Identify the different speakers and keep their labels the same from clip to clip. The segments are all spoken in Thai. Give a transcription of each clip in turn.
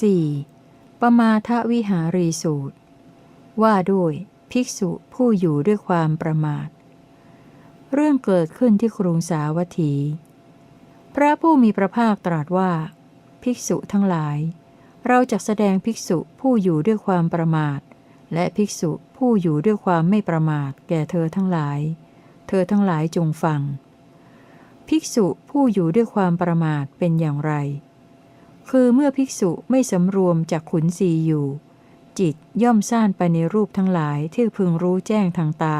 Speaker 1: 4. ปมาทวิหารีสูตร ว่าด้วยภิกษุผู้อยู่ด้วยความประมาท เรื่องเกิดขึ้นที่กรุงสาวัตถี พระผู้มีพระภาคตรัสว่า ภิกษุทั้งหลาย เราจะแสดงภิกษุผู้อยู่ด้วยความประมาท และภิกษุผู้อยู่ด้วยความไม่ประมาท แก่เธอทั้งหลาย เธอทั้งหลายจงฟัง ภิกษุผู้อยู่ด้วยความประมาทเป็นอย่างไร คือเมื่อภิกษุไม่สำรวมจากขุนศีอยู่ จิตย่อมซ่านไปในรูปทั้งหลายที่พึงรู้แจ้งทางตา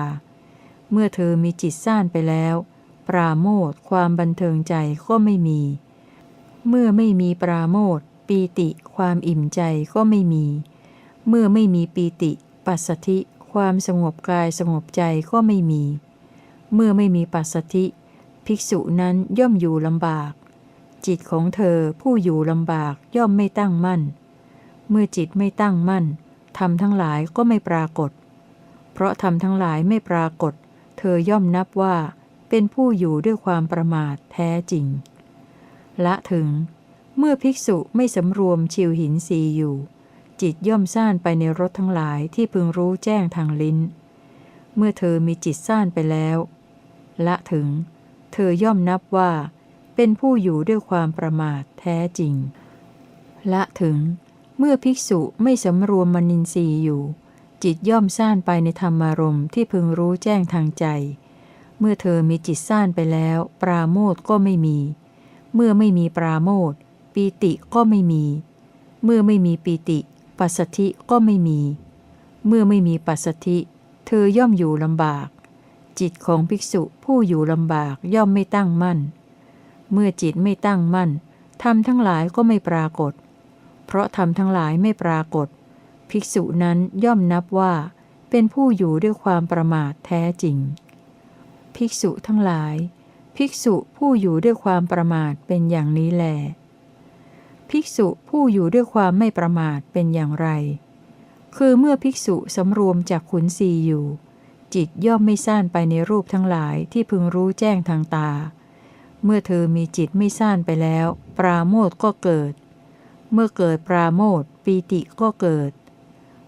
Speaker 1: เมื่อเธอมีจิตซ่านไปแล้ว ปราโมทความบันเทิงใจก็ไม่มี เมื่อไม่มีปราโมทปีติความอิ่มใจก็ไม่มี เมื่อไม่มีปีติ ปัสสธิความสงบกายสงบใจก็ไม่มี เมื่อไม่มีปัสสธิ ภิกษุนั้นย่อมอยู่ลำบาก จิตของเธอผู้อยู่ลำบากย่อมไม่ตั้งมั่น เมื่อจิตไม่ตั้งมั่นทำทั้งหลายก็ไม่ปรากฏ เพราะทำทั้งหลายไม่ปรากฏ เธอย่อมนับว่า เป็นผู้อยู่ด้วยความประมาทแท้จริง ละถึง เมื่อภิกษุไม่สำรวมชิวหินสีอยู่ จิตย่อมซ่านไปในรสทั้งหลายที่พึงรู้แจ้งทางลิ้น เมื่อเธอมีจิตซ่านไปแล้ว ละถึง เธอย่อมนับว่า เป็นผู้อยู่ด้วยความประมาทแท้จริง ละถึง เมื่อภิกษุไม่สำรวมมนินทรีย์อยู่ จิตย่อมซ่านไปในธรรมารมณ์ที่พึงรู้แจ้งทางใจ เมื่อเธอมีจิตซ่านไปแล้ว ปราโมทก็ไม่มี เมื่อไม่มีปราโมทปีติก็ไม่มี เมื่อไม่มีปีติ ปัสสธิก็ไม่มี เมื่อไม่มีปัสสธิ เธอย่อมอยู่ลำบาก จิตของภิกษุผู้อยู่ลำบากย่อมไม่ตั้งมั่น เมื่อจิตไม่ตั้งมั่นธรรมทั้งหลายก็ไม่ปรากฏ เพราะธรรมทั้งหลายไม่ปรากฏ ภิกษุนั้นย่อมนับว่า เป็นผู้อยู่ด้วยความประมาทแท้จริง ภิกษุทั้งหลาย ภิกษุผู้อยู่ด้วยความประมาทเป็นอย่างนี้แล ภิกษุผู้อยู่ด้วยความไม่ประมาทเป็นอย่างไร คือเมื่อภิกษุสำรวมจากขุนศีอยู่ จิตย่อมไม่ซ่านไปในรูปทั้งหลายที่พึงรู้แจ้งทางตา เมื่อเธอมีจิตไม่ซ่านไปแล้ว ปราโมทก็เกิด เมื่อเกิดปราโมทปีติก็เกิด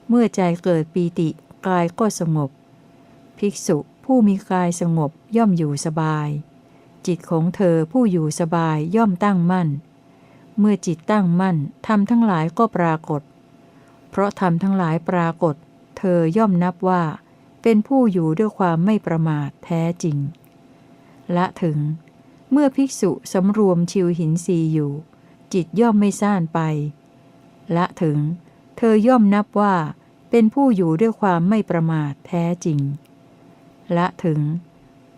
Speaker 1: เมื่อใจเกิดปีติกายก็สงบ ภิกษุผู้มีกายสงบย่อมอยู่สบาย จิตของเธอผู้อยู่สบายย่อมตั้งมั่น เมื่อจิตตั้งมั่นธรรมทั้งหลายก็ปรากฏ เพราะธรรมทั้งหลายปรากฏ เธอย่อมนับว่า เป็นผู้อยู่ด้วยความไม่ประมาทแท้จริง ละถึง เมื่อภิกษุสำรวมชิวหินสีอยู่ จิตย่อมไม่ซ่านไป ละถึง เธอย่อมนับว่า เป็นผู้อยู่ด้วยความไม่ประมาทแท้จริง ละถึง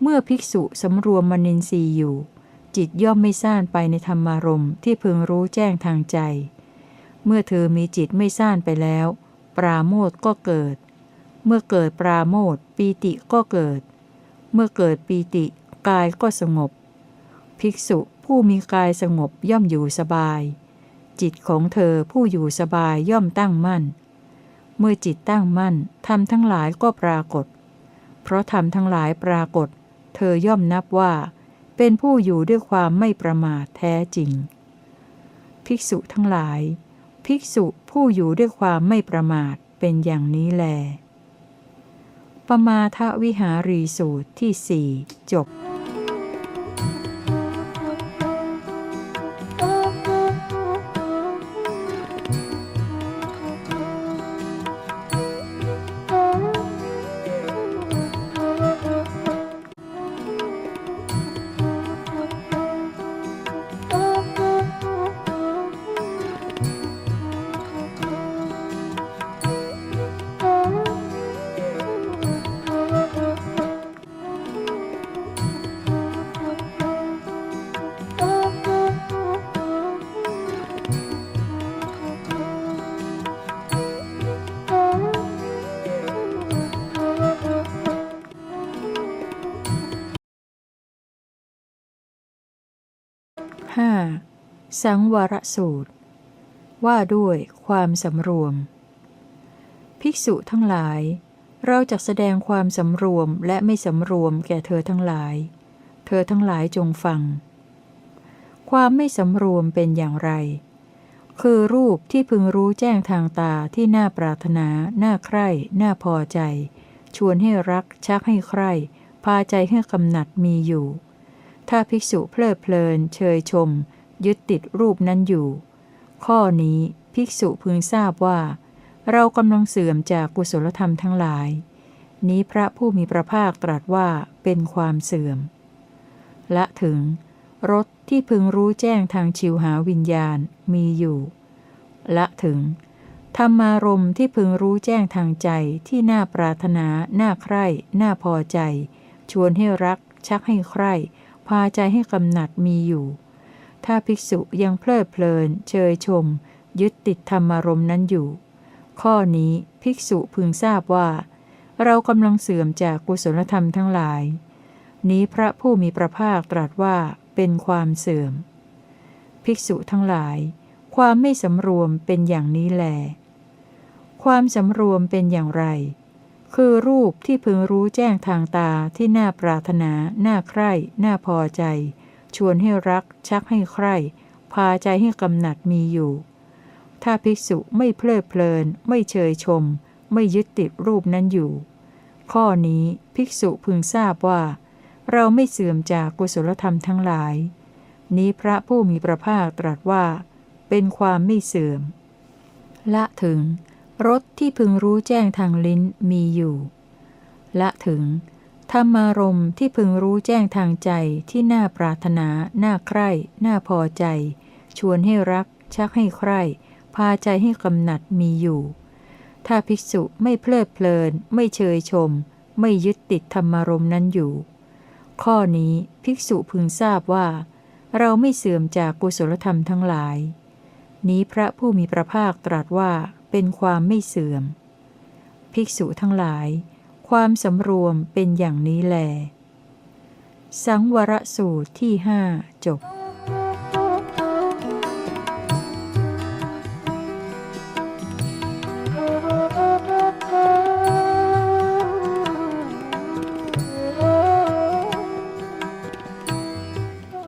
Speaker 1: เมื่อภิกษุสำรวมมนินทรีย์อยู่ จิตย่อมไม่ซ่านไปในธรรมารมณ์ที่พึงรู้แจ้งทางใจ เมื่อเธอมีจิตไม่ซ่านไปแล้ว ปราโมทก็เกิด เมื่อเกิดปราโมทปีติก็เกิด เมื่อเกิดปีติกายก็สงบ ภิกษุผู้มีกายสงบย่อมอยู่สบาย จิตของเธอผู้อยู่สบายย่อมตั้งมั่น เมื่อจิตตั้งมั่นธรรมทั้งหลายก็ปรากฏ เพราะธรรมทั้งหลายปรากฏ เธอย่อมนับว่า เป็นผู้อยู่ด้วยความไม่ประมาทแท้จริง ภิกษุทั้งหลาย ภิกษุผู้อยู่ด้วยความไม่ประมาทเป็นอย่างนี้แล ปมาทวิหารีสูตรที่สี่จบ 5. สังวรสูตร ว่าด้วยความสำรวม ภิกษุทั้งหลาย เราจะแสดงความสำรวมและไม่สำรวมแก่เธอทั้งหลาย เธอทั้งหลายจงฟัง ความไม่สำรวมเป็นอย่างไร คือรูปที่พึงรู้แจ้งทางตาที่น่าปรารถนา น่าใคร่ น่าพอใจ ชวนให้รัก ชักให้ใคร่ พาใจให้กำหนัดมีอยู่ ถ้าภิกษุเพลิดเพลิน เชยชม ยึดติดรูปนั้นอยู่ ข้อนี้ภิกษุพึงทราบว่า เรากำลังเสื่อมจากกุศลธรรมทั้งหลาย นี้พระผู้มีพระภาคตรัสว่าเป็นความเสื่อม ละถึงรสที่พึงรู้แจ้งทางชิวหาวิญญาณมีอยู่ ละถึงธรรมารมที่พึงรู้แจ้งทางใจที่น่าปรารถนา น่าใคร่ น่าพอใจ ชวนให้รัก ชักให้ใคร่ พาใจให้กำหนัดมีอยู่ ถ้าภิกษุยังเพลิดเพลิน เชยชม ยึดติดธรรมารมณ์นั้นอยู่ ข้อนี้ภิกษุพึงทราบว่า เรากำลังเสื่อมจากกุศลธรรมทั้งหลาย นี้พระผู้มีพระภาคตรัสว่าเป็นความเสื่อม ภิกษุทั้งหลาย ความไม่สำรวมเป็นอย่างนี้แล ความสำรวมเป็นอย่างไร คือรูปที่พึงรู้แจ้งทางตาที่น่าปรารถนา น่าใคร่ น่าพอใจ ชวนให้รัก ชักให้ใคร่ พาใจให้กำหนัดมีอยู่ ถ้าภิกษุไม่เพลิดเพลิน ไม่เชยชม ไม่ยึดติดรูปนั้นอยู่ ข้อนี้ภิกษุพึงทราบว่า เราไม่เสื่อมจากกุศลธรรมทั้งหลาย นี้พระผู้มีพระภาคตรัสว่า เป็นความไม่เสื่อม ละถึง รสที่พึงรู้แจ้งทางลิ้นมีอยู่ ละถึงธรรมารมณ์ที่พึงรู้แจ้งทางใจที่น่าปรารถนา น่าใคร่ น่าพอใจ ชวนให้รัก ชักให้ใคร่ พาใจให้กำหนัดมีอยู่ ถ้าภิกษุไม่เพลิดเพลิน ไม่เชยชม ไม่ยึดติดธรรมารมณ์นั้นอยู่ ข้อนี้ภิกษุพึงทราบว่า เราไม่เสื่อมจากกุศลธรรมทั้งหลาย นี้พระผู้มีพระภาคตรัสว่า เป็นความไม่เสื่อม ภิกษุทั้งหลาย ความสำรวมเป็นอย่างนี้แล สังวรสูตรที่ห้าจบ